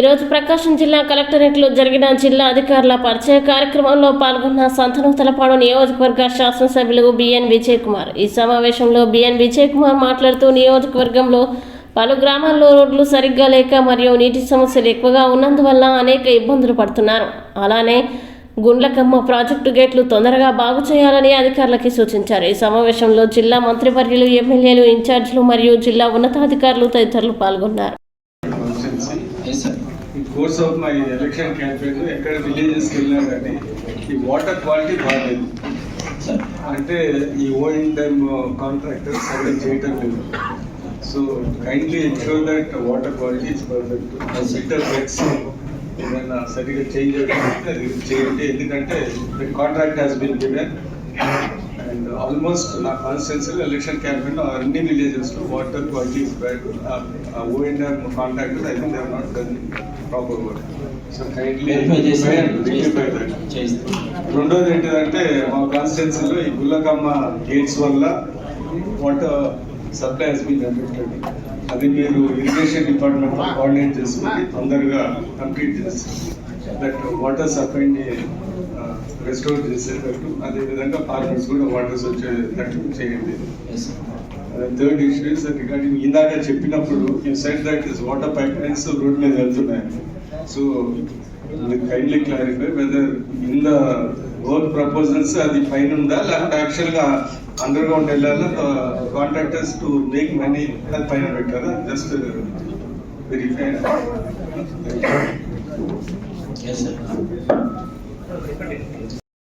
ఈరోజు ప్రకాశం జిల్లా కలెక్టరేట్లో జరిగిన జిల్లా అధికారుల పరిచయ కార్యక్రమంలో పాల్గొన్న సంతనం తలపాడు నియోజకవర్గ శాసనసభ్యులు బిఎన్ విజయ్ కుమార్ ఈ సమావేశంలో బిఎన్ విజయ్ కుమార్ మాట్లాడుతూ నియోజకవర్గంలో పలు గ్రామాల్లో రోడ్లు సరిగ్గా లేక మరియు నీటి సమస్యలు ఎక్కువగా ఉన్నందువల్ల అనేక ఇబ్బందులు పడుతున్నారు. అలానే గుండ్లకమ్మ ప్రాజెక్టు గేట్లు తొందరగా బాగు చేయాలని అధికారులకి సూచించారు. ఈ సమావేశంలో జిల్లా మంత్రివర్యులు ఎమ్మెల్యేలు ఇన్ఛార్జీలు మరియు జిల్లా ఉన్నతాధికారులు తదితరులు పాల్గొన్నారు. In course of my election campaign ఎక్కడ విలేజెస్కి వెళ్ళినా కానీ ఈ వాటర్ క్వాలిటీ బాగాలేదు అంటే ఈ ఓల్డ్ టైమ్ కాంట్రాక్టర్స్ సరిగ్గా చేయటం లేదు. So kindly ensure that water quality is perfect filter beds ఏదైనా సరిగ్గా చేంజ్ అవుతుందంటే అది చేయండి. ఎందుకంటే contract has been given and almost నా కాన్స్టిట్యున్సీలో ఎలక్షన్ క్యాంపెయిన్ అన్ని విలేజెస్లో water quality is bad ONR contractor I think they not done proper work so kindly రెండోది ఏంటిదంటే మా కాన్స్టిట్యున్సీలో ఈ గుల్లకమ్మ గేట్స్ వల్ల water supply has been affected అది మీరు ఇరిగేషన్ డిపార్ట్మెంట్ కోఆర్డినేట్ చేసుకుని తొందరగా కంప్లీట్ చేసి దట్ వాటర్ సప్లైని రెస్టోర్ చేసేటట్టు. అదేవిధంగా ఫార్మర్స్ కూడా వాటర్స్ వచ్చేటట్టు చేయండి. థర్డ్ ఇష్యూ ఇస్ రిగార్డింగ్ ఇందాక చెప్పినప్పుడు you said that is water pipe lines road మీద వెళ్తున్నాయి. So kindly clarify whether in the work proposals అది పైన ఉందా? లేకపోతే యాక్చువల్గా అండర్ గ్రౌండ్ వెళ్ళాలా? కాంట్రాక్టర్స్ టు మేక్ మనీ అది పైన పెట్టారా జస్ట్ వెరిఫై ఎస్ సార్